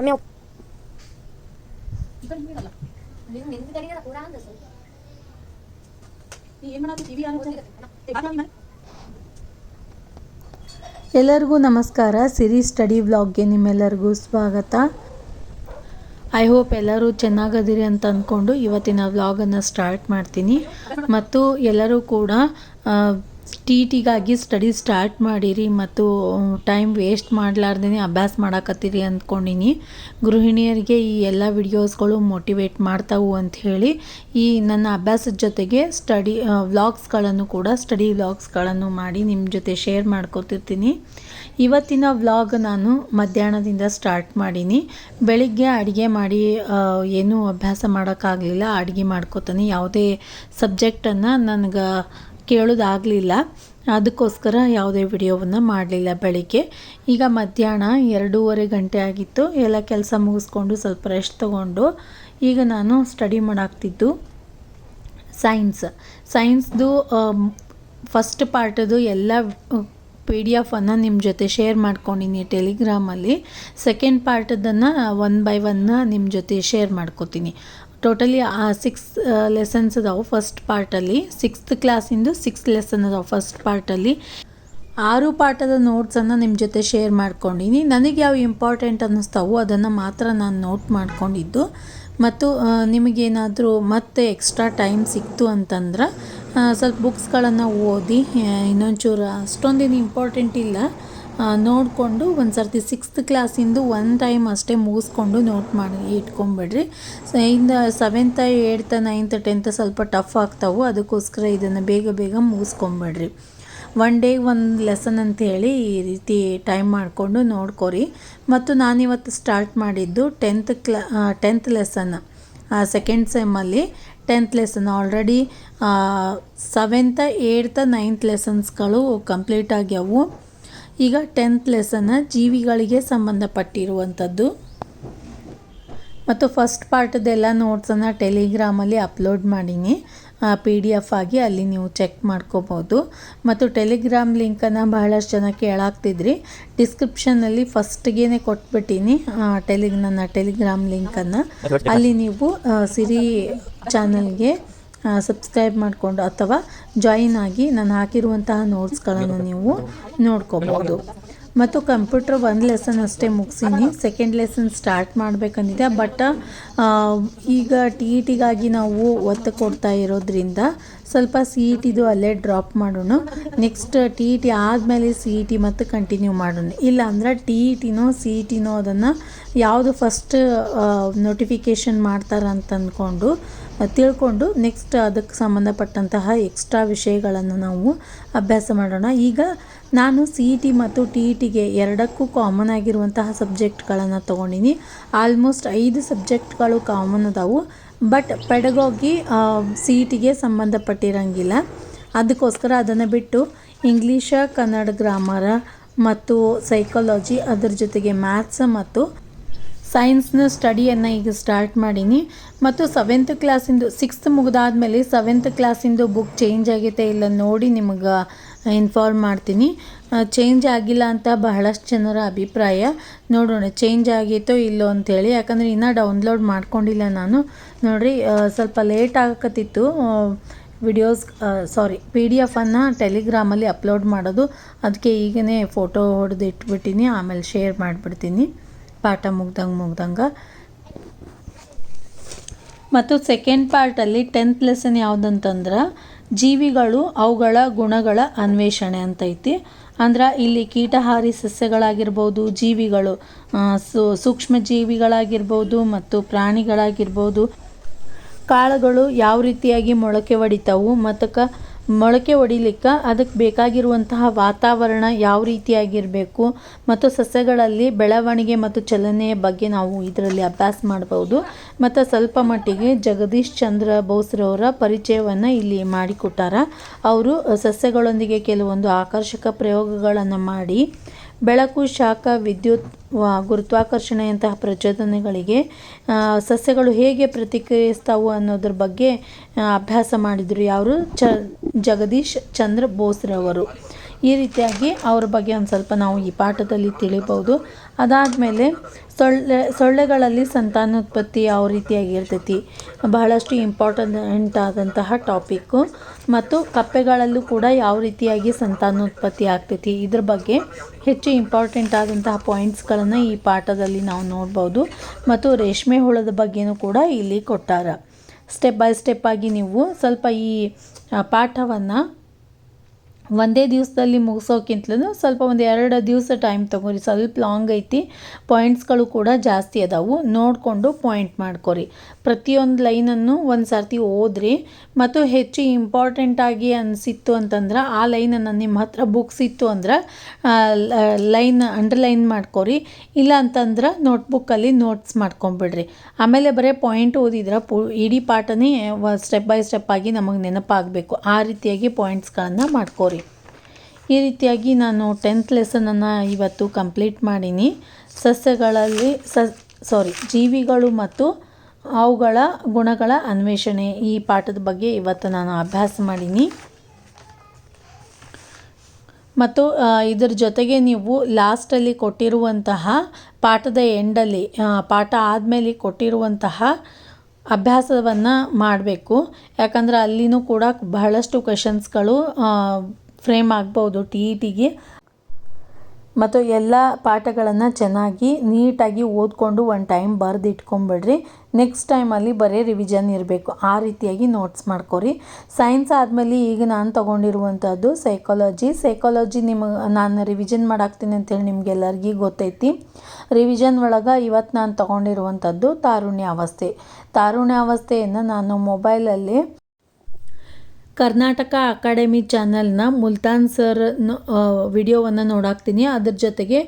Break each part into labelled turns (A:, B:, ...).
A: ನೀನು.
B: ಎಲ್ಲರಿಗೂ ನಮಸ್ಕಾರ. ಸಿರಿ ಸ್ಟಡಿ ವ್ಲಾಗ್ಗೆ ನಿಮ್ಮೆಲ್ಲರಿಗೂ ಸ್ವಾಗತ. ಐ ಹೋಪ್ ಎಲ್ಲರೂ ಚೆನ್ನಾಗದಿರಿ ಅಂತ ಅಂದ್ಕೊಂಡು ಇವತ್ತಿನ ವ್ಲಾಗನ್ನು ಸ್ಟಾರ್ಟ್ ಮಾಡ್ತೀನಿ. ಮತ್ತು ಎಲ್ಲರೂ ಕೂಡ ಟಿ ಟಿಗಾಗಿ ಸ್ಟಡಿ ಸ್ಟಾರ್ಟ್ ಮಾಡಿರಿ ಮತ್ತು ಟೈಮ್ ವೇಸ್ಟ್ ಮಾಡಲಾರ್ದೇ ಅಭ್ಯಾಸ ಮಾಡಾಕತ್ತೀರಿ ಅಂದ್ಕೊಂಡಿನಿ. ಗೃಹಿಣಿಯರಿಗೆ ಈ ಎಲ್ಲ ವಿಡಿಯೋಸ್ಗಳು ಮೋಟಿವೇಟ್ ಮಾಡ್ತಾವು ಅಂತ ಹೇಳಿ, ಈ ನನ್ನ ಅಭ್ಯಾಸದ ಜೊತೆಗೆ ಸ್ಟಡಿ ವ್ಲಾಗ್ಸ್ಗಳನ್ನು ಕೂಡ ಸ್ಟಡಿ ವ್ಲಾಗ್ಸ್ಗಳನ್ನು ಮಾಡಿ ನಿಮ್ಮ ಜೊತೆ ಶೇರ್ ಮಾಡ್ಕೊತಿರ್ತೀನಿ. ಇವತ್ತಿನ ವ್ಲಾಗ್ ನಾನು ಮಧ್ಯಾಹ್ನದಿಂದ ಸ್ಟಾರ್ಟ್ ಮಾಡೀನಿ. ಬೆಳಿಗ್ಗೆ ಅಡುಗೆ ಮಾಡಿ ಏನೂ ಅಭ್ಯಾಸ ಮಾಡೋಕ್ಕಾಗಲಿಲ್ಲ. ಅಡುಗೆ ಮಾಡ್ಕೋತಾನೆ. ಯಾವುದೇ ಸಬ್ಜೆಕ್ಟನ್ನು ನನಗೆ ಕೇಳೋದಾಗಲಿಲ್ಲ. ಅದಕ್ಕೋಸ್ಕರ ಯಾವುದೇ ವಿಡಿಯೋವನ್ನು ಮಾಡಲಿಲ್ಲ ಬೆಳಿಗ್ಗೆ. ಈಗ ಮಧ್ಯಾಹ್ನ ಎರಡೂವರೆ ಗಂಟೆ ಆಗಿತ್ತು. ಎಲ್ಲ ಕೆಲಸ ಮುಗಿಸ್ಕೊಂಡು ಸ್ವಲ್ಪ ರೆಸ್ಟ್ ತೊಗೊಂಡು ಈಗ ನಾನು ಸ್ಟಡಿ ಮಾಡಾಕ್ತಿದ್ದು ಸೈನ್ಸ್ ಸೈನ್ಸ್ದು ಫಸ್ಟ್ ಪಾರ್ಟದು ಎಲ್ಲ ಪಿ ಡಿ ಎಫನ್ನು ನಿಮ್ಮ ಜೊತೆ ಶೇರ್ ಮಾಡ್ಕೊಂಡಿನಿ ಟೆಲಿಗ್ರಾಮಲ್ಲಿ ಸೆಕೆಂಡ್ ಪಾರ್ಟದನ್ನು ಒನ್ ಬೈ ಒನ್ನ ನಿಮ್ಮ ಜೊತೆ ಶೇರ್ ಮಾಡ್ಕೋತೀನಿ. ಟೋಟಲಿ ಆ ಸಿಕ್ಸ್ ಲೆಸನ್ಸ್ ಅದಾವೆ ಫಸ್ಟ್ ಪಾರ್ಟಲ್ಲಿ ಸಿಕ್ಸ್ತ್ ಕ್ಲಾಸಿಂದು ಸಿಕ್ಸ್ ಲೆಸನ್ ಅದಾವೆ ಫಸ್ಟ್ ಪಾರ್ಟಲ್ಲಿ ಆರು ಪಾಠದ ನೋಟ್ಸನ್ನು ನಿಮ್ಮ ಜೊತೆ ಶೇರ್ ಮಾಡ್ಕೊಂಡಿನಿ. ನನಗೆ ಯಾವ ಇಂಪಾರ್ಟೆಂಟ್ ಅನ್ನಿಸ್ತಾವೋ ಅದನ್ನು ಮಾತ್ರ ನಾನು ನೋಟ್ ಮಾಡ್ಕೊಂಡಿದ್ದು. ಮತ್ತು ನಿಮಗೇನಾದರೂ ಮತ್ತೆ ಎಕ್ಸ್ಟ್ರಾ ಟೈಮ್ ಸಿಕ್ತು ಅಂತಂದ್ರೆ ಸ್ವಲ್ಪ ಬುಕ್ಸ್ಗಳನ್ನು ಓದಿ ಇನ್ನೊಂಚೂರು ಅಷ್ಟೊಂದೇನು ಇಂಪಾರ್ಟೆಂಟ್ ಇಲ್ಲ. ನೋಡಿಕೊಂಡು ಒಂದು ಸರ್ತಿ ಸಿಕ್ಸ್ತ್ ಕ್ಲಾಸಿಂದು ಒನ್ ಟೈಮ್ ಅಷ್ಟೇ ಮುಗಿಸ್ಕೊಂಡು ನೋಟ್ ಮಾಡಿ ಇಟ್ಕೊಂಬಿಡ್ರಿ. ಸೊ ಇಂದ ಸೆವೆಂತ ಏಯ್ತ್ ನೈನ್ತ್ ಟೆಂತ್ ಸ್ವಲ್ಪ ಟಫ್ ಆಗ್ತಾವೆ. ಅದಕ್ಕೋಸ್ಕರ ಇದನ್ನು ಬೇಗ ಬೇಗ ಮುಗಿಸ್ಕೊಂಬಿಡ್ರಿ. ಒನ್ ಡೇ ಒಂದು ಲೆಸನ್ ಅಂತ ಹೇಳಿ ಈ ರೀತಿ ಟೈಮ್ ಮಾಡಿಕೊಂಡು ನೋಡ್ಕೊರಿ. ಮತ್ತು ನಾನಿವತ್ತು ಸ್ಟಾರ್ಟ್ ಮಾಡಿದ್ದು tenth class tenth lesson second ಸೆಮ್ಮಲ್ಲಿ tenth lesson already seventh eighth ninth ಲೆಸನ್ಸ್ಗಳು complete ಆಗ್ಯಾವು. ಈಗ ಟೆಂತ್ ಲೆಸನ್ನ ಜೀವಿಗಳಿಗೆ ಸಂಬಂಧಪಟ್ಟಿರುವಂಥದ್ದು. ಮತ್ತು ಫಸ್ಟ್ ಪಾರ್ಟ್ದೆಲ್ಲ ನೋಟ್ಸನ್ನು ಟೆಲಿಗ್ರಾಮಲ್ಲಿ ಅಪ್ಲೋಡ್ ಮಾಡೀನಿ. ಪಿ ಡಿ ಎಫ್ ಆಗಿ ಅಲ್ಲಿ ನೀವು ಚೆಕ್ ಮಾಡ್ಕೋಬೋದು. ಮತ್ತು ಟೆಲಿಗ್ರಾಮ್ ಲಿಂಕನ್ನು ಬಹಳಷ್ಟು ಜನ ಕೇಳಾಗ್ತಿದ್ರಿ. ಡಿಸ್ಕ್ರಿಪ್ಷನಲ್ಲಿ ಫಸ್ಟ್ಗೇ ಕೊಟ್ಬಿಟ್ಟೀನಿ ಟೆಲಿ ನನ್ನ ಟೆಲಿಗ್ರಾಮ್ ಲಿಂಕನ್ನು ಅಲ್ಲಿ ನೀವು ಸಿರಿ ಚಾನಲ್ಗೆ ಸಬ್ಸ್ಕ್ರೈಬ್ ಮಾಡಿಕೊಂಡು ಅಥವಾ ಜಾಯಿನ್ ಆಗಿ ನಾನು ಹಾಕಿರುವಂತಹ ನೋಟ್ಸ್ಗಳನ್ನು ನೀವು ನೋಡ್ಕೋಬೋದು. ಮತ್ತು ಕಂಪ್ಯೂಟರ್ ಒಂದು ಲೆಸನ್ ಅಷ್ಟೇ ಮುಗಿಸೀನಿ. ಸೆಕೆಂಡ್ ಲೆಸನ್ ಸ್ಟಾರ್ಟ್ ಮಾಡಬೇಕಂದಿದೆ. ಬಟ್ ಈಗ ಟಿ ಇ ಟಿಗಾಗಿ ನಾವು ಒತ್ತು ಕೊಡ್ತಾ ಇರೋದ್ರಿಂದ ಸ್ವಲ್ಪ ಸಿ ಇ ಟಿದು ಅಲ್ಲೇ ಡ್ರಾಪ್ ಮಾಡೋಣ. ನೆಕ್ಸ್ಟ್ ಟಿ ಇ ಟಿ ಆದಮೇಲೆ ಸಿ ಇ ಟಿ ಮತ್ತು ಕಂಟಿನ್ಯೂ ಮಾಡೋಣ. ಇಲ್ಲ ಅಂದ್ರೆ ಟಿ ಇ ಟಿನೋ ಸಿ ಇ ಟಿನೋ ಅದನ್ನು ಯಾವುದು ಫಸ್ಟ್ ನೋಟಿಫಿಕೇಷನ್ ಮಾಡ್ತಾರೆ ಅಂತ ಅಂದ್ಕೊಂಡು ತಿಳ್ಕೊಂಡು ನೆಕ್ಸ್ಟ್ ಅದಕ್ಕೆ ಸಂಬಂಧಪಟ್ಟಂತಹ ಎಕ್ಸ್ಟ್ರಾ ವಿಷಯಗಳನ್ನು ನಾವು ಅಭ್ಯಾಸ ಮಾಡೋಣ. ಈಗ ನಾನು ಸಿ ಇ ಟಿ ಮತ್ತು ಟಿ ಇ ಟಿಗೆ ಎರಡಕ್ಕೂ ಕಾಮನ್ ಆಗಿರುವಂತಹ ಸಬ್ಜೆಕ್ಟ್ಗಳನ್ನು ತೊಗೊಂಡಿನಿ. ಆಲ್ಮೋಸ್ಟ್ ಐದು ಸಬ್ಜೆಕ್ಟ್ಗಳು ಕಾಮನ್ ಅದಾವು. ಬಟ್ ಪೆಡಗೋಗಿ ಸಿ ಇ ಟಿಗೆ ಸಂಬಂಧಪಟ್ಟಿರಂಗಿಲ್ಲ. ಅದಕ್ಕೋಸ್ಕರ ಅದನ್ನು ಬಿಟ್ಟು ಇಂಗ್ಲೀಷ ಕನ್ನಡ ಗ್ರಾಮರ ಮತ್ತು ಸೈಕಾಲಜಿ ಅದರ ಜೊತೆಗೆ ಮ್ಯಾಥ್ಸ್ ಮತ್ತು ಸೈನ್ಸ್ನ ಸ್ಟಡಿಯನ್ನು ಈಗ ಸ್ಟಾರ್ಟ್ ಮಾಡೀನಿ. ಮತ್ತು ಸೆವೆಂತ್ ಕ್ಲಾಸಿಂದು ಸಿಕ್ಸ್ತ್ ಮುಗಿದಾದ್ಮೇಲೆ ಸೆವೆಂತ್ ಕ್ಲಾಸಿಂದು ಬುಕ್ ಚೇಂಜ್ ಆಗೈತೆ ಇಲ್ಲ ನೋಡಿ ನಿಮಗೆ ಇನ್ಫಾರ್ಮ್ ಮಾಡ್ತೀನಿ. ಚೇಂಜ್ ಆಗಿಲ್ಲ ಅಂತ ಬಹಳಷ್ಟು ಜನರ ಅಭಿಪ್ರಾಯ. ನೋಡೋಣ ಚೇಂಜ್ ಆಗೈತೋ ಇಲ್ಲೋ ಅಂಥೇಳಿ ಯಾಕಂದರೆ ಇನ್ನೂ ಡೌನ್ಲೋಡ್ ಮಾಡ್ಕೊಂಡಿಲ್ಲ ನಾನು. ನೋಡಿರಿ ಸ್ವಲ್ಪ ಲೇಟ್ ಆಗಕತ್ತಿತ್ತು. ವಿಡಿಯೋಸ್ ಸಾರಿ ಪಿ ಡಿ ಎಫನ್ನು ಟೆಲಿಗ್ರಾಮಲ್ಲಿ ಅಪ್ಲೋಡ್ ಮಾಡೋದು. ಅದಕ್ಕೆ ಈಗನೇ ಫೋಟೋ ಹೊಡೆದು ಇಟ್ಬಿಟ್ಟಿನಿ ಆಮೇಲೆ ಶೇರ್ ಮಾಡಿಬಿಡ್ತೀನಿ. ಪಾಠ ಮುಗ್ದಂಗೆ ಮುಗ್ದಂಗೆ. ಮತ್ತು ಸೆಕೆಂಡ್ ಪಾರ್ಟಲ್ಲಿ ಟೆಂತ್ ಲೆಸನ್ ಯಾವುದಂತಂದ್ರೆ, ಜೀವಿಗಳು ಅವುಗಳ ಗುಣಗಳ ಅನ್ವೇಷಣೆ ಅಂತೈತಿ. ಅಂದ್ರೆ ಇಲ್ಲಿ ಕೀಟಹಾರಿ ಸಸ್ಯಗಳಾಗಿರ್ಬೋದು, ಜೀವಿಗಳು ಸೂಕ್ಷ್ಮ ಜೀವಿಗಳಾಗಿರ್ಬೋದು ಮತ್ತು ಪ್ರಾಣಿಗಳಾಗಿರ್ಬೋದು. ಕಾಳುಗಳು ಯಾವ ರೀತಿಯಾಗಿ ಮೊಳಕೆ ಒಡಿತಾವು ಮತ್ತು ಮೊಳಕೆ ಹೊಡಿಲಿಕ್ಕೆ ಅದಕ್ಕೆ ಬೇಕಾಗಿರುವಂತಹ ವಾತಾವರಣ ಯಾವ ರೀತಿಯಾಗಿರಬೇಕು ಮತ್ತು ಸಸ್ಯಗಳಲ್ಲಿ ಬೆಳವಣಿಗೆ ಮತ್ತು ಚಲನೆಯ ಬಗ್ಗೆ ನಾವು ಇದರಲ್ಲಿ ಅಭ್ಯಾಸ ಮಾಡ್ಬೋದು. ಮತ್ತು ಸ್ವಲ್ಪ ಮಟ್ಟಿಗೆ ಜಗದೀಶ್ ಚಂದ್ರ ಬೋಸ್ರವರ ಪರಿಚಯವನ್ನು ಇಲ್ಲಿ ಮಾಡಿಕೊಟ್ಟಾರ. ಅವರು ಸಸ್ಯಗಳೊಂದಿಗೆ ಕೆಲವೊಂದು ಆಕರ್ಷಕ ಪ್ರಯೋಗಗಳನ್ನು ಮಾಡಿ ಬೆಳಕು, ಶಾಖ, ವಿದ್ಯುತ್ ಗುರುತ್ವಾಕರ್ಷಣೆಯಂತಹ ಪ್ರಚೋದನೆಗಳಿಗೆ ಸಸ್ಯಗಳು ಹೇಗೆ ಪ್ರತಿಕ್ರಿಯಿಸ್ತಾವು ಅನ್ನೋದ್ರ ಬಗ್ಗೆ ಅಭ್ಯಾಸ ಮಾಡಿದರು ಯಾರು? ಚ, ಜಗದೀಶ್ ಚಂದ್ರ ಬೋಸ್ರವರು. ಈ ರೀತಿಯಾಗಿ ಅವ್ರ ಬಗ್ಗೆ ಒಂದು ಸ್ವಲ್ಪ ನಾವು ಈ ಪಾಠದಲ್ಲಿ ತಿಳಿಬೋದು ಅದಾದಮೇಲೆ ಸೊಳ್ಳೆ, ಸೊಳ್ಳೆಗಳಲ್ಲಿ ಸಂತಾನೋತ್ಪತ್ತಿ ಯಾವ ರೀತಿಯಾಗಿ ಇರ್ತೈತಿ? ಬಹಳಷ್ಟು ಇಂಪಾರ್ಟೆಂಟ್ ಆದಂತಹ ಟಾಪಿಕ್ಕು ಮತ್ತು ಕಪ್ಪೆಗಳಲ್ಲೂ ಕೂಡ ಯಾವ ರೀತಿಯಾಗಿ ಸಂತಾನೋತ್ಪತ್ತಿ ಆಗ್ತೈತಿ? ಇದ್ರ ಬಗ್ಗೆ ಹೆಚ್ಚು ಇಂಪಾರ್ಟೆಂಟ್ ಆದಂತಹ ಪಾಯಿಂಟ್ಸ್ಗಳನ್ನು ಈ ಪಾಠದಲ್ಲಿ ನಾವು ನೋಡ್ಬೋದು ಮತ್ತು ರೇಷ್ಮೆ ಹುಳದ ಬಗ್ಗೆನೂ ಕೂಡ ಇಲ್ಲಿ ಕೊಟ್ಟಾರ. ಸ್ಟೆಪ್ ಬೈ ಸ್ಟೆಪ್ ಆಗಿ ನೀವು ಸ್ವಲ್ಪ ಈ ಪಾಠವನ್ನು ಒಂದೇ ದಿವಸದಲ್ಲಿ ಮುಗಿಸೋಕ್ಕಿಂತಲೂ ಸ್ವಲ್ಪ ಒಂದು ಎರಡು ದಿವಸ ಟೈಮ್ ತೊಗೊರಿ ಸ್ವಲ್ಪ ಲಾಂಗ್ ಐತಿ. ಪಾಯಿಂಟ್ಸ್ಗಳು ಕೂಡ ಜಾಸ್ತಿ ಅದಾವು. ನೋಡಿಕೊಂಡು ಪಾಯಿಂಟ್ ಮಾಡ್ಕೊರಿ. ಪ್ರತಿಯೊಂದು ಲೈನನ್ನು ಒಂದು ಸರ್ತಿ ಓದ್ರಿ. ಮತ್ತು ಹೆಚ್ಚು ಇಂಪಾರ್ಟೆಂಟ್ ಆಗಿ ಅನಿಸಿತ್ತು ಅಂತಂದ್ರೆ ಆ ಲೈನನ್ನು ನಿಮ್ಮ ಹತ್ರ ಬುಕ್ಸ್ ಇತ್ತು ಅಂದ್ರೆ ಲೈನ್ ಅಂಡರ್ಲೈನ್ ಮಾಡ್ಕೊರಿ. ಇಲ್ಲ ಅಂತಂದ್ರೆ ನೋಟ್ಬುಕ್ಕಲ್ಲಿ ನೋಟ್ಸ್ ಮಾಡ್ಕೊಂಬಿಡ್ರಿ. ಆಮೇಲೆ ಬರೀ ಪಾಯಿಂಟ್ ಓದಿದ್ರೆ ಪು, ಇಡೀ ಪಾಠನೇ ಸ್ಟೆಪ್ ಬೈ ಸ್ಟೆಪ್ ಆಗಿ ನಮಗೆ ನೆನಪಾಗಬೇಕು. ಆ ರೀತಿಯಾಗಿ ಪಾಯಿಂಟ್ಸ್ಗಳನ್ನು ಮಾಡ್ಕೋರಿ. ಈ ರೀತಿಯಾಗಿ ನಾನು ಟೆಂತ್ ಲೆಸನನ್ನು ಇವತ್ತು ಕಂಪ್ಲೀಟ್ ಮಾಡೀನಿ. ಸಸ್ಯಗಳಲ್ಲಿ ಸ ಸಾರಿ ಜೀವಿಗಳು ಮತ್ತು ಅವುಗಳ ಗುಣಗಳ ಅನ್ವೇಷಣೆ ಈ ಪಾಠದ ಬಗ್ಗೆ ಇವತ್ತು ನಾನು ಅಭ್ಯಾಸ ಮಾಡೀನಿ. ಮತ್ತು ಇದರ ಜೊತೆಗೆ ನೀವು ಲಾಸ್ಟಲ್ಲಿ ಕೊಟ್ಟಿರುವಂತಹ ಪಾಠದ ಎಂಡಲ್ಲಿ ಪಾಠ ಆದಮೇಲೆ ಕೊಟ್ಟಿರುವಂತಹ ಅಭ್ಯಾಸವನ್ನು ಮಾಡಬೇಕು. ಯಾಕಂದರೆ ಅಲ್ಲಿನೂ ಕೂಡ ಬಹಳಷ್ಟು ಕ್ವೆಶನ್ಸ್ಗಳು ಫ್ರೇಮ್ ಆಗ್ಬೋದು ಟಿ ಇ ಟಿಗೆ. ಮತ್ತು ಎಲ್ಲ ಪಾಠಗಳನ್ನು ಚೆನ್ನಾಗಿ, ನೀಟಾಗಿ ಓದ್ಕೊಂಡು ಒಂದು ಟೈಮ್ ಬರೆದು ಇಟ್ಕೊಂಬಿಡ್ರಿ. ನೆಕ್ಸ್ಟ್ ಟೈಮಲ್ಲಿ ಬರೀ ರಿವಿಷನ್ ಇರಬೇಕು. ಆ ರೀತಿಯಾಗಿ ನೋಟ್ಸ್ ಮಾಡ್ಕೊರಿ. ಸೈನ್ಸ್ ಆದಮೇಲೆ ಈಗ ನಾನು ತೊಗೊಂಡಿರುವಂಥದ್ದು ಸೈಕಾಲಜಿ ಸೈಕಾಲಜಿ ನಿಮಗೆ ನಾನು ರಿವಿಷನ್ ಮಾಡಾಕ್ತೀನಿ ಅಂತೇಳಿ ನಿಮಗೆಲ್ಲರಿಗೂ ಗೊತ್ತೈತಿ. ರಿವಿಷನ್ ಒಳಗೆ ಇವತ್ತು ನಾನು ತೊಗೊಂಡಿರುವಂಥದ್ದು ತಾರುಣ್ಯ ಅವಸ್ಥೆಯನ್ನು ನಾನು ಮೊಬೈಲಲ್ಲಿ ಕರ್ನಾಟಕ ಅಕಾಡೆಮಿ ಚಾನಲ್ನ ಮುಲ್ತಾನ್ ಸರ್ ವಿಡಿಯೋವನ್ನು ನೋಡಾಕ್ತೀನಿ. ಅದ್ರ ಜೊತೆಗೆ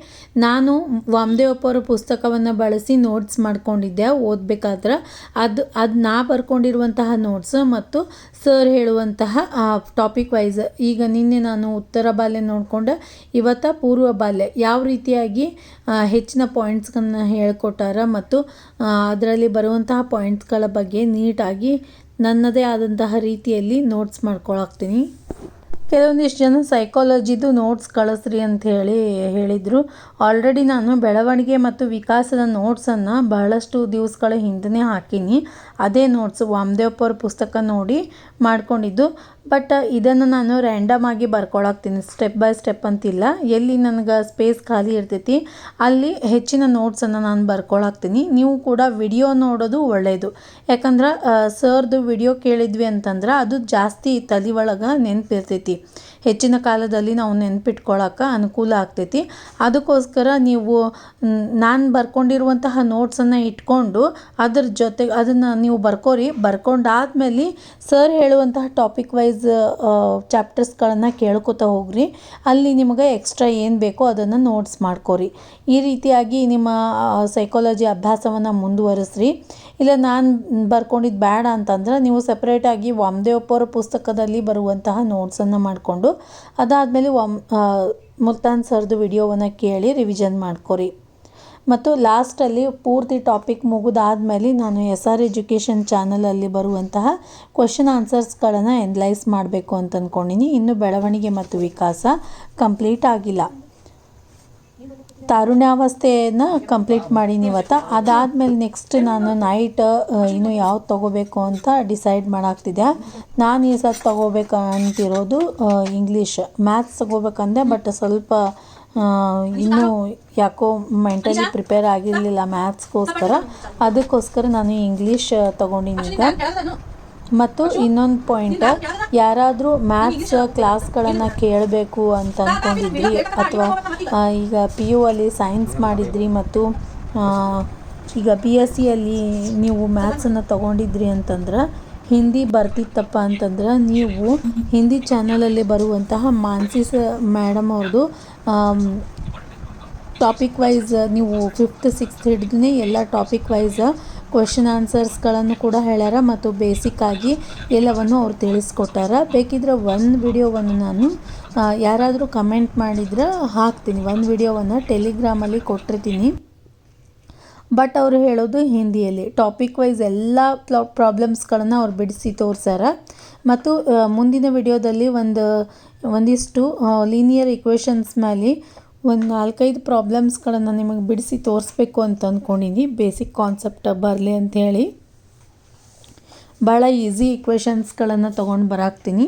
B: ನಾನು ವಾಮದೇವಪ್ಪ ಅವರ ಪುಸ್ತಕವನ್ನು ಬಳಸಿ ನೋಟ್ಸ್ ಮಾಡ್ಕೊಂಡಿದ್ದೆ, ಓದಬೇಕಾದ್ರೆ. ಅದು ಅದು ನಾ ಬರ್ಕೊಂಡಿರುವಂತಹ ನೋಟ್ಸ್ ಮತ್ತು ಸರ್ ಹೇಳುವಂತಹ ಟಾಪಿಕ್ ವೈಸ್ ಈಗ ನಿನ್ನೆ ನಾನು ಉತ್ತರ ಬಾಲ್ಯ ನೋಡಿಕೊಂಡೆ. ಇವತ್ತು ಪೂರ್ವ ಬಾಲ್ಯ. ಯಾವ ರೀತಿಯಾಗಿ ಹೆಚ್ಚಿನ ಪಾಯಿಂಟ್ಸ್ಗಳನ್ನ ಹೇಳ್ಕೊಟ್ಟಾರ ಮತ್ತು ಅದರಲ್ಲಿ ಬರುವಂತಹ ಪಾಯಿಂಟ್ಸ್ಗಳ ಬಗ್ಗೆ ನೀಟಾಗಿ ನನ್ನದೇ ಆದಂತಹ ರೀತಿಯಲ್ಲಿ ನೋಟ್ಸ್ ಮಾಡ್ಕೊಳಾಕ್ತೀನಿ. ಕೆಲವೊಂದಿಷ್ಟು ಜನ ಸೈಕಾಲಜಿದು ನೋಟ್ಸ್ ಕಳಿಸ್ರಿ ಅಂತ ಹೇಳಿ ಹೇಳಿದರು. ಆಲ್ರೆಡಿ ನಾನು ಬೆಳವಣಿಗೆ ಮತ್ತು ವಿಕಾಸದ ನೋಟ್ಸನ್ನು ಬಹಳಷ್ಟು ದಿವಸಗಳ ಹಿಂದೆ ಹಾಕೀನಿ. ಅದೇ ನೋಟ್ಸ್ ವಾಮದೇವಪ್ಪ ಅವ್ರ ಪುಸ್ತಕ ನೋಡಿ ಮಾಡ್ಕೊಂಡಿದ್ದು. ಬಟ್ ಇದನ್ನು ನಾನು ರ್ಯಾಂಡಮ್ ಆಗಿ ಬರ್ಕೊಳಕ್ತೀನಿ. ಸ್ಟೆಪ್ ಬೈ ಸ್ಟೆಪ್ ಅಂತಿಲ್ಲ. ಎಲ್ಲಿ ನನಗೆ ಸ್ಪೇಸ್ ಖಾಲಿ ಇರ್ತೈತಿ, ಅಲ್ಲಿ ಹೆಚ್ಚಿನ ನೋಟ್ಸನ್ನು ನಾನು ಬರ್ಕೊಳಕ್ತೀನಿ. ನೀವು ಕೂಡ ವಿಡಿಯೋ ನೋಡೋದು ಒಳ್ಳೆಯದು ಯಾಕಂದ್ರೆ ಸರ್ದು ವಿಡಿಯೋ ಕೇಳಿದ್ವಿ ಅಂತಂದ್ರೆ ಅದು ಜಾಸ್ತಿ ತಲೆ ಒಳಗೆ ನೆನಪಿರ್ತೈತಿ. ಹೆಚ್ಚಿನ ಕಾಲದಲ್ಲಿ ನಾವು ನೆನ್ಪಿಟ್ಕೊಳ್ಳೋಕೆ ಅನುಕೂಲ ಆಗ್ತೈತಿ. ಅದಕ್ಕೋಸ್ಕರ ನೀವು ನಾನು ಬರ್ಕೊಂಡಿರುವಂತಹ ನೋಟ್ಸನ್ನು ಇಟ್ಕೊಂಡು ಅದ್ರ ಜೊತೆ ಅದನ್ನು ನೀವು ಬರ್ಕೋರಿ. ಬರ್ಕೊಂಡಾದ್ಮೇಲೆ ಸರ್ ಹೇಳುವಂತಹ ಟಾಪಿಕ್ ವೈಸ್ ಚಾಪ್ಟರ್ಸ್ಗಳನ್ನು ಕೇಳ್ಕೊತಾ ಹೋಗ್ರಿ. ಅಲ್ಲಿ ನಿಮಗೆ ಎಕ್ಸ್ಟ್ರಾ ಏನು ಬೇಕೋ ಅದನ್ನು ನೋಟ್ಸ್ ಮಾಡ್ಕೊರಿ. ಈ ರೀತಿಯಾಗಿ ನಿಮ್ಮ ಸೈಕಾಲಜಿ ಅಭ್ಯಾಸವನ್ನು ಮುಂದುವರಿಸ್ರಿ. ಇಲ್ಲ ನಾನು ಬರ್ಕೊಂಡಿದ್ದು ಬೇಡ ಅಂತಂದ್ರೆ ನೀವು ಸಪ್ರೇಟಾಗಿ ವಾಮದೇವಪ್ಪ ಅವರ ಪುಸ್ತಕದಲ್ಲಿ ಬರುವಂತಹ ನೋಟ್ಸನ್ನು ಮಾಡಿಕೊಂಡು, ಅದಾದಮೇಲೆ ವಾಮ್ ಮುಲ್ತಾನ್ ಸರ್ದು ವಿಡಿಯೋವನ್ನು ಕೇಳಿ ರಿವಿಷನ್ ಮಾಡ್ಕೊರಿ. ಮತ್ತು ಲಾಸ್ಟಲ್ಲಿ ಪೂರ್ತಿ ಟಾಪಿಕ್ ಮುಗಿದಾದ್ಮೇಲೆ ನಾನು ಎಸ್ ಆರ್ ಎಜುಕೇಷನ್ ಚಾನಲಲ್ಲಿ ಬರುವಂತಹ ಕ್ವಶನ್ ಆನ್ಸರ್ಸ್ಗಳನ್ನು ಎನ್ಲೈಸ್ ಮಾಡಬೇಕು ಅಂತ ಅಂದ್ಕೊಂಡಿನಿ ಇನ್ನು ಬೆಳವಣಿಗೆ ಮತ್ತು ವಿಕಾಸ ಕಂಪ್ಲೀಟ್ ಆಗಿಲ್ಲ. ತಾರುಣ್ಯಾವಸ್ಥೆಯನ್ನು ಕಂಪ್ಲೀಟ್ ಮಾಡೀನಿ ಇವತ್ತು. ಅದಾದಮೇಲೆ ನೆಕ್ಸ್ಟ್ ನಾನು ನೈಟ್ ಇನ್ನು ಯಾವ್ದು ತೊಗೋಬೇಕು ಅಂತ ಡಿಸೈಡ್ ಮಾಡಾಕ್ತಿದ್ದೆ ನಾನು ಈ ಸತ್ ತೊಗೋಬೇಕು ಅಂತಿರೋದು ಇಂಗ್ಲೀಷ್ ಮ್ಯಾಥ್ಸ್ ತೊಗೋಬೇಕಂದೆ ಬಟ್ ಸ್ವಲ್ಪ ಇನ್ನೂ ಯಾಕೋ ಮೆಂಟಲಿ ಪ್ರಿಪೇರ್ ಆಗಿರಲಿಲ್ಲ ಮ್ಯಾಥ್ಸ್ಗೋಸ್ಕರ ಅದಕ್ಕೋಸ್ಕರ ನಾನು ಇಂಗ್ಲೀಷ್ ತಗೊಂಡಿನಿ ಈಗ. ಮತ್ತು ಇನ್ನೊಂದು ಪಾಯಿಂಟ್ ಯಾರಾದರೂ ಮ್ಯಾಥ್ಸ್ ಕ್ಲಾಸ್ಗಳನ್ನು ಕೇಳಬೇಕು ಅಂತ ಅಂದ್ಕೊಂಡಿದ್ರಿ ಅಥವಾ ಈಗ ಪಿ ಯು ಅಲ್ಲಿ ಸೈನ್ಸ್ ಮಾಡಿದ್ರಿ ಮತ್ತು ಈಗ ಬಿ ಎಸ್ ಸಿಯಲ್ಲಿ ನೀವು ಮ್ಯಾಥ್ಸನ್ನು ತಗೊಂಡಿದ್ರಿ ಅಂತಂದ್ರೆ ಹಿಂದಿ ಬರ್ತಿತ್ತಪ್ಪ ಅಂತಂದ್ರೆ ನೀವು ಹಿಂದಿ ಚಾನಲಲ್ಲಿ ಬರುವಂತಹ ಮಾನ್ಸಿಸ್ ಮೇಡಮ್ ಅವ್ರದ್ದು ಟಾಪಿಕ್ ವೈಸ್ ನೀವು ಫಿಫ್ತ್ ಸಿಕ್ಸ್ತ್ ಹಿಡಿದೇ ಎಲ್ಲ ಟಾಪಿಕ್ ವೈಸ್ ಕ್ವೆಶನ್ ಆನ್ಸರ್ಸ್ಗಳನ್ನು ಕೂಡ ಹೇಳ್ಯಾರ ಮತ್ತು ಬೇಸಿಕ್ ಆಗಿ ಎಲ್ಲವನ್ನು ಅವ್ರು ತಿಳಿಸ್ಕೊಟ್ಟಾರ. ಬೇಕಿದ್ರೆ ಒಂದು ವಿಡಿಯೋವನ್ನು ನಾನು ಯಾರಾದರೂ ಕಮೆಂಟ್ ಮಾಡಿದ್ರೆ ಹಾಕ್ತೀನಿ. ಒಂದು ವಿಡಿಯೋವನ್ನು ಟೆಲಿಗ್ರಾಮಲ್ಲಿ ಕೊಟ್ಟಿರ್ತೀನಿ. ಬಟ್ ಅವರು ಹೇಳೋದು ಹಿಂದಿಯಲ್ಲಿ. ಟಾಪಿಕ್ ವೈಸ್ ಎಲ್ಲ ಪ್ರಾಬ್ಲಮ್ಸ್ಗಳನ್ನು ಅವ್ರು ಬಿಡಿಸಿ ತೋರಿಸ್ಯಾರ. ಮತ್ತು ಮುಂದಿನ ವಿಡಿಯೋದಲ್ಲಿ ಒಂದು, ಒಂದಿಷ್ಟು ಲೀನಿಯರ್ ಇಕ್ವೇಷನ್ಸ್ ಮೇಲೆ ಒಂದು ನಾಲ್ಕೈದು ಪ್ರಾಬ್ಲಮ್ಸ್ಗಳನ್ನು ನಿಮಗೆ ಬಿಡಿಸಿ ತೋರಿಸ್ಬೇಕು ಅಂತ ಅಂದ್ಕೊಂಡಿನಿ ಬೇಸಿಕ್ ಕಾನ್ಸೆಪ್ಟ್ ಬರಲಿ ಅಂಥೇಳಿ ಭಾಳ ಈಸಿ ಇಕ್ವೇಷನ್ಸ್ಗಳನ್ನು ತೊಗೊಂಡು ಬರಾಕ್ತೀನಿ.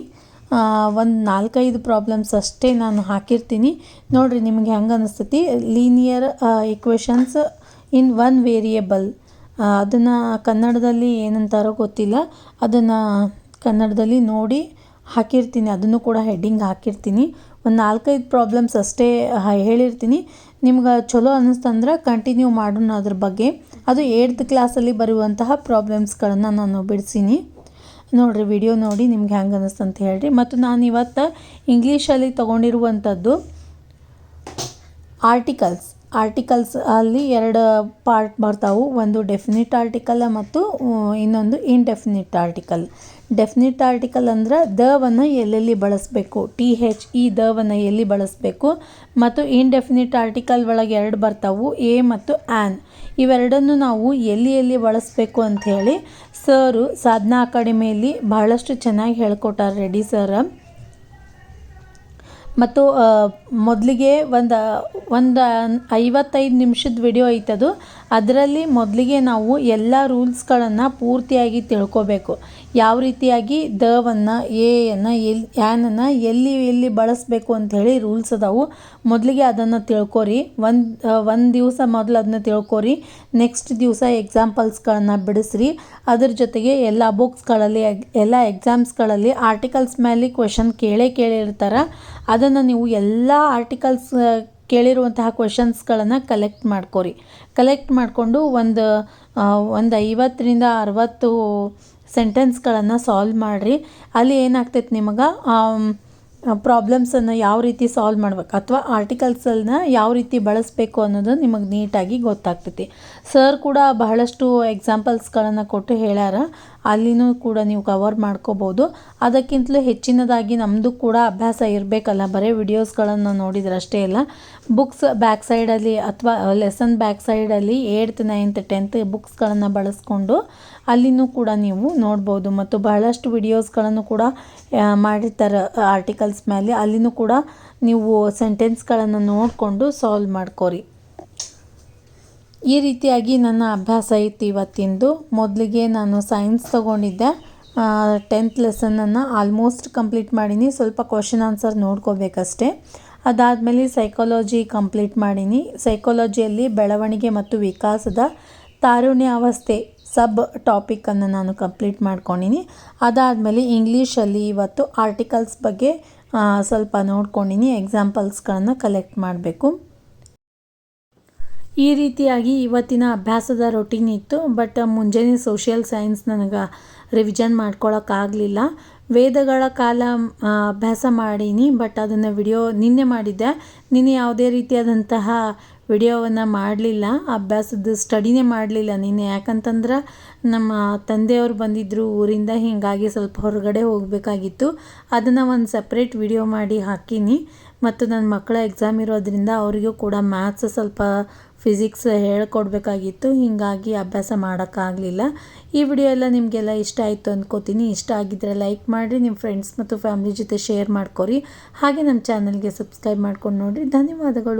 B: ಒಂದು ನಾಲ್ಕೈದು ಪ್ರಾಬ್ಲಮ್ಸ್ ಅಷ್ಟೇ ನಾನು ಹಾಕಿರ್ತೀನಿ. ನೋಡಿರಿ ನಿಮಗೆ ಹೆಂಗೆ ಅನಿಸ್ತೈತಿ? Linear equations in one variable. ಅದನ್ನು ಕನ್ನಡದಲ್ಲಿ ಏನಂತಾರೋ ಗೊತ್ತಿಲ್ಲ. ಅದನ್ನು ಕನ್ನಡದಲ್ಲಿ ನೋಡಿ ಹಾಕಿರ್ತೀನಿ. ಅದನ್ನು ಕೂಡ ಹೆಡ್ಡಿಂಗ್ ಹಾಕಿರ್ತೀನಿ. ಒಂದು ನಾಲ್ಕೈದು ಪ್ರಾಬ್ಲಮ್ಸ್ ಅಷ್ಟೇ ಹೇಳಿರ್ತೀನಿ. ನಿಮ್ಗೆ ಚಲೋ ಅನ್ನಿಸ್ತಂದ್ರೆ ಕಂಟಿನ್ಯೂ ಮಾಡೋಣ ಅದ್ರ ಬಗ್ಗೆ. ಅದು ಏಟ್ತ್ ಕ್ಲಾಸಲ್ಲಿ ಬರುವಂತಹ ಪ್ರಾಬ್ಲಮ್ಸ್ಗಳನ್ನು ನಾನು ಬಿಡಿಸೀನಿ. ನೋಡಿರಿ ವಿಡಿಯೋ ನೋಡಿ ನಿಮ್ಗೆ ಹೆಂಗೆ ಅನ್ನಿಸ್ತು ಅಂತ ಹೇಳ್ರಿ. ಮತ್ತು ನಾನು ಇವತ್ತು ಇಂಗ್ಲೀಷಲ್ಲಿ ತೊಗೊಂಡಿರುವಂಥದ್ದು ಆರ್ಟಿಕಲ್ಸ್ ಆರ್ಟಿಕಲ್ಸ್ ಅಲ್ಲಿ ಎರಡು ಪಾರ್ಟ್ ಬರ್ತಾವು. ಒಂದು ಡೆಫಿನಿಟ್ ಆರ್ಟಿಕಲ್ ಮತ್ತು ಇನ್ನೊಂದು ಇನ್ಡೆಫಿನಿಟ್ ಆರ್ಟಿಕಲ್ ಡೆಫಿನಿಟ್ ಆರ್ಟಿಕಲ್ ಅಂದ್ರೆ ದವನ್ನು ಎಲ್ಲೆಲ್ಲಿ ಬಳಸಬೇಕು? ಟಿ ಹೆಚ್ ಇ ದವನ್ನು ಎಲ್ಲಿ ಬಳಸಬೇಕು? ಮತ್ತು ಇನ್ಡೆಫಿನಿಟ್ ಆರ್ಟಿಕಲ್ ಒಳಗೆ ಎರಡು ಬರ್ತಾವು, ಎ ಮತ್ತು ಆ್ಯನ್ ಇವೆರಡನ್ನು ನಾವು ಎಲ್ಲಿ ಎಲ್ಲಿ ಬಳಸಬೇಕು ಅಂತ ಹೇಳಿ, ಸರು ಸಾಧನಾ ಅಕಾಡೆಮಿಯಲ್ಲಿ ಬಹಳಷ್ಟು ಚೆನ್ನಾಗಿ ಹೇಳ್ಕೊಟ್ಟಾರೆ ರೆಡ್ಡಿ ಸರ್. ಮತ್ತು ಮೊದಲಿಗೆ ಒಂದು ಒಂದು ಐವತ್ತೈದು ನಿಮಿಷದ ವಿಡಿಯೋ ಐತದು. ಅದರಲ್ಲಿ ಮೊದಲಿಗೆ ನಾವು ಎಲ್ಲ ರೂಲ್ಸ್ಗಳನ್ನು ಪೂರ್ತಿಯಾಗಿ ತಿಳ್ಕೊಬೇಕು. ಯಾವ ರೀತಿಯಾಗಿ ದವನ್ನು ಎಯನ್ನು ಎಲ್ಲಿ ಆ್ಯನನ್ನು ಎಲ್ಲಿ ಎಲ್ಲಿ ಬಳಸಬೇಕು ಅಂಥೇಳಿ ರೂಲ್ಸ್ ಅದಾವು. ಮೊದಲಿಗೆ ಅದನ್ನು ತಿಳ್ಕೊರಿ. ಒಂದು ಒಂದು ದಿವಸ ಮೊದಲು ಅದನ್ನ ತಿಳ್ಕೊರಿ. ನೆಕ್ಸ್ಟ್ ದಿವಸ ಎಕ್ಸಾಂಪಲ್ಸ್ಗಳನ್ನು ಬಿಡಿಸ್ರಿ. ಅದ್ರ ಜೊತೆಗೆ ಎಲ್ಲ ಬುಕ್ಸ್ಗಳಲ್ಲಿ, ಎಲ್ಲ ಎಕ್ಸಾಮ್ಸ್ಗಳಲ್ಲಿ ಆರ್ಟಿಕಲ್ಸ್ ಮೇಲೆ ಕ್ವೆಶನ್ ಕೇಳೇ ಕೇಳಿರ್ತಾರೆ. ಅದನ್ನು ನೀವು ಎಲ್ಲ ಆರ್ಟಿಕಲ್ಸ್ ಕೇಳಿರುವಂತಹ ಕ್ವೆಶನ್ಸ್ಗಳನ್ನು ಕಲೆಕ್ಟ್ ಮಾಡ್ಕೊರಿ. ಕಲೆಕ್ಟ್ ಮಾಡಿಕೊಂಡು ಒಂದು ಒಂದು ಐವತ್ತರಿಂದ ಅರವತ್ತು ಸೆಂಟೆನ್ಸ್ಗಳನ್ನು ಸಾಲ್ವ್ ಮಾಡಿರಿ. ಅಲ್ಲಿ ಏನಾಗ್ತೈತೆ ನಿಮಗೆ? ಪ್ರಾಬ್ಲಮ್ಸನ್ನು ಯಾವ ರೀತಿ ಸಾಲ್ವ್ ಮಾಡ್ಬೇಕು? ಅಥವಾ ಆರ್ಟಿಕಲ್ಸನ್ನ ಯಾವ ರೀತಿ ಬಳಸಬೇಕು ಅನ್ನೋದು ನಿಮಗೆ ನೀಟಾಗಿ ಗೊತ್ತಾಗ್ತೈತಿ. ಸರ್ ಕೂಡ ಬಹಳಷ್ಟು ಎಕ್ಸಾಂಪಲ್ಸ್ಗಳನ್ನು ಕೊಟ್ಟು ಹೇಳ್ಯಾರ. ಅಲ್ಲಿನೂ ಕೂಡ ನೀವು ಕವರ್ ಮಾಡ್ಕೋಬೋದು. ಅದಕ್ಕಿಂತಲೂ ಹೆಚ್ಚಿನದಾಗಿ ನಮ್ಮದು ಕೂಡ ಅಭ್ಯಾಸ ಇರಬೇಕಲ್ಲ, ಬರೀ ವಿಡಿಯೋಸ್ಗಳನ್ನು ನೋಡಿದ್ರೆ ಅಷ್ಟೇ ಇಲ್ಲ ಬುಕ್ಸ್ ಬ್ಯಾಕ್ ಸೈಡಲ್ಲಿ ಅಥವಾ ಲೆಸನ್ ಬ್ಯಾಕ್ ಸೈಡಲ್ಲಿ ಏಯ್ತ್ ನೈನ್ತ್ ಟೆಂತ್ ಬುಕ್ಸ್ಗಳನ್ನು ಬಳಸ್ಕೊಂಡು ಅಲ್ಲಿನೂ ಕೂಡ ನೀವು ನೋಡ್ಬೋದು ಮತ್ತು ಬಹಳಷ್ಟು ವಿಡಿಯೋಸ್ಗಳನ್ನು ಕೂಡ ಮಾಡಿರ್ತಾರೆ ಆರ್ಟಿಕಲ್ಸ್ ಮೇಲೆ ಅಲ್ಲಿನೂ ಕೂಡ ನೀವು ಸೆಂಟೆನ್ಸ್ಗಳನ್ನು ನೋಡಿಕೊಂಡು ಸಾಲ್ವ್ ಮಾಡ್ಕೋರಿ. ಈ ರೀತಿಯಾಗಿ ನನ್ನ ಅಭ್ಯಾಸ ಇತ್ತು ಇವತ್ತಿಂದು. ಮೊದಲಿಗೆ ನಾನು ಸೈನ್ಸ್ ತೊಗೊಂಡಿದ್ದೆ. ಟೆಂತ್ ಲೆಸನನ್ನು ಆಲ್ಮೋಸ್ಟ್ ಕಂಪ್ಲೀಟ್ ಮಾಡೀನಿ. ಸ್ವಲ್ಪ ಕ್ವಶನ್ ಆನ್ಸರ್ ನೋಡ್ಕೋಬೇಕಷ್ಟೇ. ಅದಾದಮೇಲೆ ಸೈಕಾಲಜಿ ಕಂಪ್ಲೀಟ್ ಮಾಡೀನಿ. ಸೈಕಾಲಜಿಯಲ್ಲಿ ಬೆಳವಣಿಗೆ ಮತ್ತು ವಿಕಾಸದ ತಾರುಣ್ಯಾವಸ್ಥೆ ಸಬ್ ಟಾಪಿಕನ್ನು ನಾನು ಕಂಪ್ಲೀಟ್ ಮಾಡ್ಕೊಂಡಿನಿ. ಅದಾದಮೇಲೆ ಇಂಗ್ಲೀಷಲ್ಲಿ ಇವತ್ತು ಆರ್ಟಿಕಲ್ಸ್ ಬಗ್ಗೆ ಸ್ವಲ್ಪ ನೋಡ್ಕೊಂಡಿನಿ ಎಕ್ಸಾಂಪಲ್ಸ್ಗಳನ್ನು ಕಲೆಕ್ಟ್ ಮಾಡಬೇಕು. ಈ ರೀತಿಯಾಗಿ ಇವತ್ತಿನ ಅಭ್ಯಾಸದ ರೊಟೀನ್ ಇತ್ತು ಬಟ್ ಮುಂಜಾನೆ ಸೋಷಿಯಲ್ ಸೈನ್ಸ್ ನನಗೆ ರಿವಿಷನ್ ಮಾಡ್ಕೊಳಕ್ಕಾಗಲಿಲ್ಲ ವೇದಗಳ ಕಾಲ ಅಭ್ಯಾಸ ಮಾಡೀನಿ ಬಟ್ ಅದನ್ನು ವಿಡಿಯೋ ನಿನ್ನೆ ಮಾಡಿದ್ದೆ. ನಿನ್ನೆ ಯಾವುದೇ ರೀತಿಯಾದಂತಹ ವಿಡಿಯೋವನ್ನು ಮಾಡಲಿಲ್ಲ ಅಭ್ಯಾಸದ ಸ್ಟಡಿನೇ ಮಾಡಲಿಲ್ಲ ನಿನ್ನೆ ಯಾಕಂತಂದ್ರೆ ನಮ್ಮ ತಂದೆಯವರು ಬಂದಿದ್ದರು ಊರಿಂದ, ಹೀಗಾಗಿ ಸ್ವಲ್ಪ ಹೊರಗಡೆ ಹೋಗಬೇಕಾಗಿತ್ತು. ಅದನ್ನು ಒಂದು ಸಪ್ರೇಟ್ ವಿಡಿಯೋ ಮಾಡಿ ಹಾಕೀನಿ. ಮತ್ತು ನನ್ನ ಮಕ್ಕಳ ಎಕ್ಸಾಮ್ ಇರೋದ್ರಿಂದ ಅವರಿಗೂ ಕೂಡ ಮ್ಯಾಥ್ಸ್ ಸ್ವಲ್ಪ ಫಿಸಿಕ್ಸ್ ಹೇಳ್ಕೊಡ್ಬೇಕಾಗಿತ್ತು. ಹೀಗಾಗಿ ಅಭ್ಯಾಸ ಮಾಡೋಕ್ಕಾಗಲಿಲ್ಲ. ಈ ವಿಡಿಯೋ ಎಲ್ಲ ನಿಮಗೆಲ್ಲ ಇಷ್ಟ ಆಯಿತು ಅಂದ್ಕೋತೀನಿ ಇಷ್ಟ ಆಗಿದ್ದರೆ ಲೈಕ್ ಮಾಡಿರಿ ನಿಮ್ಮ ಫ್ರೆಂಡ್ಸ್ ಮತ್ತು ಫ್ಯಾಮಿಲಿ ಜೊತೆ ಶೇರ್ ಮಾಡ್ಕೊರಿ. ಹಾಗೆ ನಮ್ಮ ಚಾನಲ್ಗೆ ಸಬ್ಸ್ಕ್ರೈಬ್ ಮಾಡ್ಕೊಂಡು ನೋಡಿರಿ. ಧನ್ಯವಾದಗಳು.